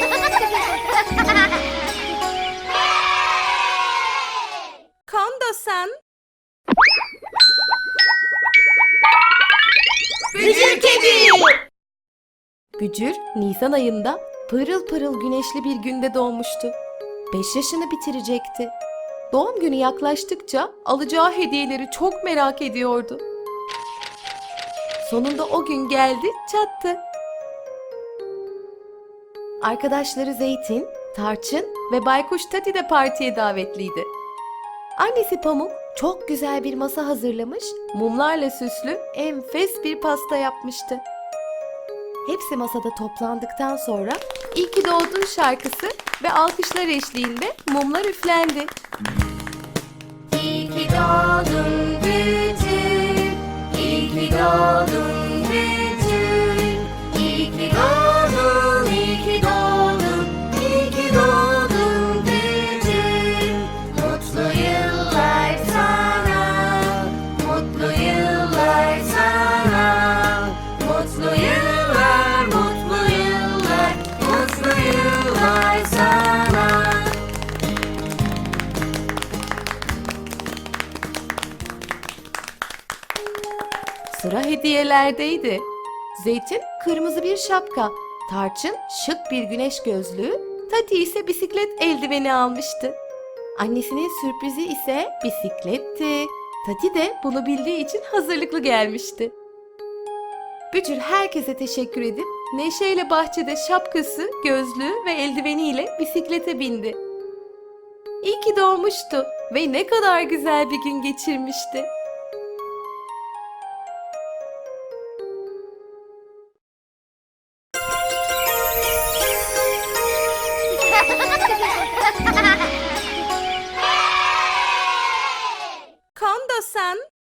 Kondo-san. Bücür kedi. Bücür, Nisan ayında pırıl pırıl güneşli bir günde doğmuştu. 5 yaşını bitirecekti. Doğum günü yaklaştıkça alacağı hediyeleri çok merak ediyordu. Sonunda o gün geldi, çattı. Arkadaşları Zeytin, Tarçın ve Baykuş Tati de partiye davetliydi. Annesi Pamuk çok güzel bir masa hazırlamış, mumlarla süslü enfes bir pasta yapmıştı. Hepsi masada toplandıktan sonra İyi ki doğdun şarkısı ve alkışlar eşliğinde mumlar üflendi. Sıra hediyelerdeydi. Zeytin kırmızı bir şapka, Tarçın şık bir güneş gözlüğü, Tati ise bisiklet eldiveni almıştı. Annesinin sürprizi ise bisikletti. Tati de bunu bildiği için hazırlıklı gelmişti. Bücür herkese teşekkür edip neşeyle bahçede şapkası, gözlüğü ve eldiveniyle bisiklete bindi. İyi ki doğmuştu ve ne kadar güzel bir gün geçirmişti. Kondo-san.